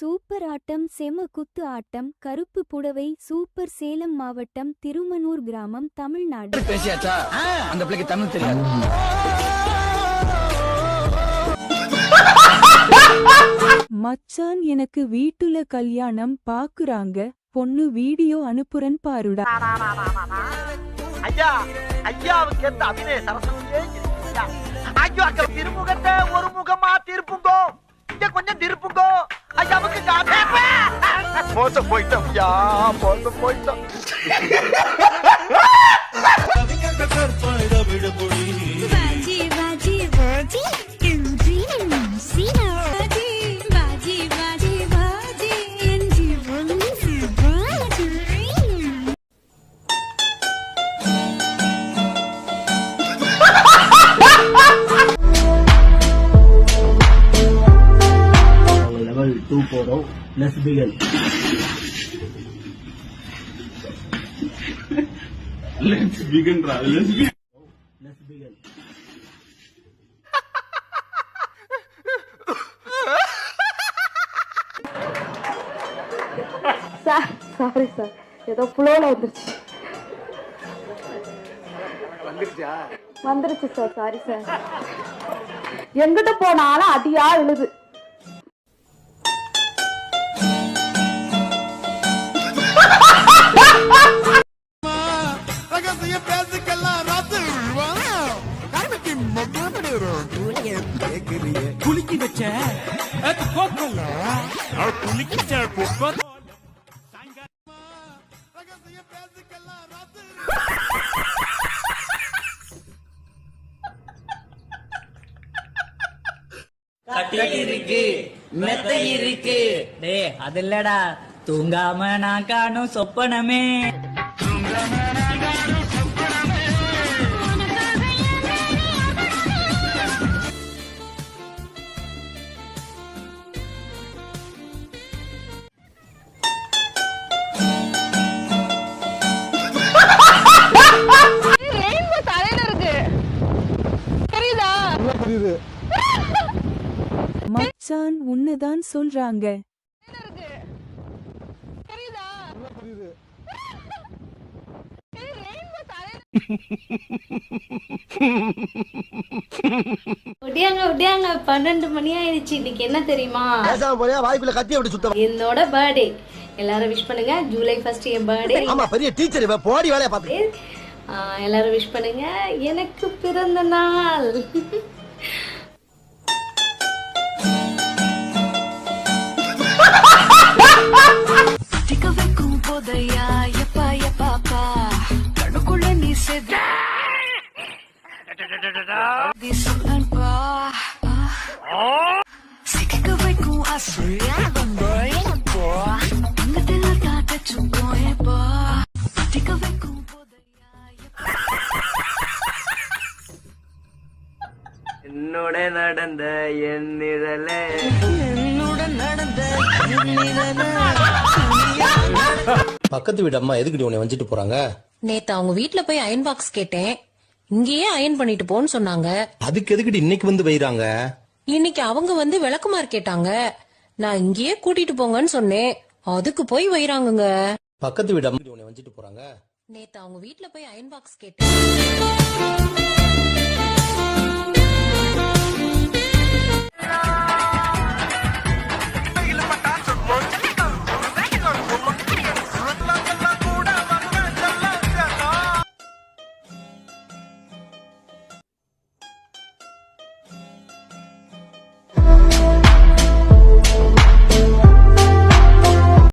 Super ஆட்டம் செம குத்து ஆட்டம் கருப்பு புடவை சூப்பர் சேலம் மாவட்டம் திருமனூர் கிராமம் தமிழ்நாடு. பேசியாச்சா? அந்த பிள்ளைக்கு தமிழ் தெரியாது. மச்சான் எனக்கு வீட்டுல கல்யாணம் பாக்குறாங்க. பொண்ணு வீடியோ அனுப்புறன் பாருடா. ஐயா ஐயாவுக்கு அபிநய சரசம் ஐயோ அங்க திருமுகத்தை ஒரு முகமா திருப்புங்கோ. இங்க கொஞ்சம் திருப்புங்கோ. ஐயாவுக்கு காட்டேப்பா. மோசம் போயிட்டோம். ஐயா மோசம் போயிட்டோம். டூ போறோம் let's begin let's begin sir sorry sir ஏதோ ஃப்ளோல வந்துருச்சு. வந்துருச்சு? சார் சாரி சார் எங்கிட்ட போனாலும் அடியா விழுது இருக்கு மெத்த இருக்கு டேய் அது இல்லடா. தூங்காம நான் காணும் சொப்பனமே. மச்சான் உன்னதான் சொல்றாங்க. ஒடியாங்க ஒடியாங்க பன்னெண்டு மணி ஆயிடுச்சு. இன்னைக்கு என்ன தெரியுமா? வாய்ப்புல கத்தி அப்படி சுத்தம். என்னோட பர்த்டே எல்லாரும் விஷ் பண்ணுங்க. ஜூலை ஃபர்ஸ்ட் என் பர்த்டே ஆமா பெரிய டீச்சர் இவ போடி வேலைய பாத்து எல்லாரும் விஷ் பண்ணுங்க. எனக்கு பிறந்த நாள். என்னோட நடந்த என் நிழலே. பக்கத்து வீடு அம்மா எதுக்குடி உன்னை வஞ்சிட்டு போறாங்க? நேத்து அவங்க வீட்ல போய் அயன் பாக்ஸ் கேட்டேன். இங்கேயே அயன் பண்ணிட்டு போன்னு சொன்னாங்க. அதுக்கு எதுக்குடி இன்னைக்கு வந்து வைறாங்க? இன்னைக்கு அவங்க வந்து விளக்குமார் கேட்டாங்க. நான் இங்கேயே கூட்டிட்டு போங்கன்னு சொன்னேன். அதுக்கு போய் வைறாங்கங்க. பக்கத்து வீடு உன்னை வஞ்சிட்டு போறாங்க. நேத்து அவங்க வீட்ல போய் அயன் பாக்ஸ் கேட்டேன்.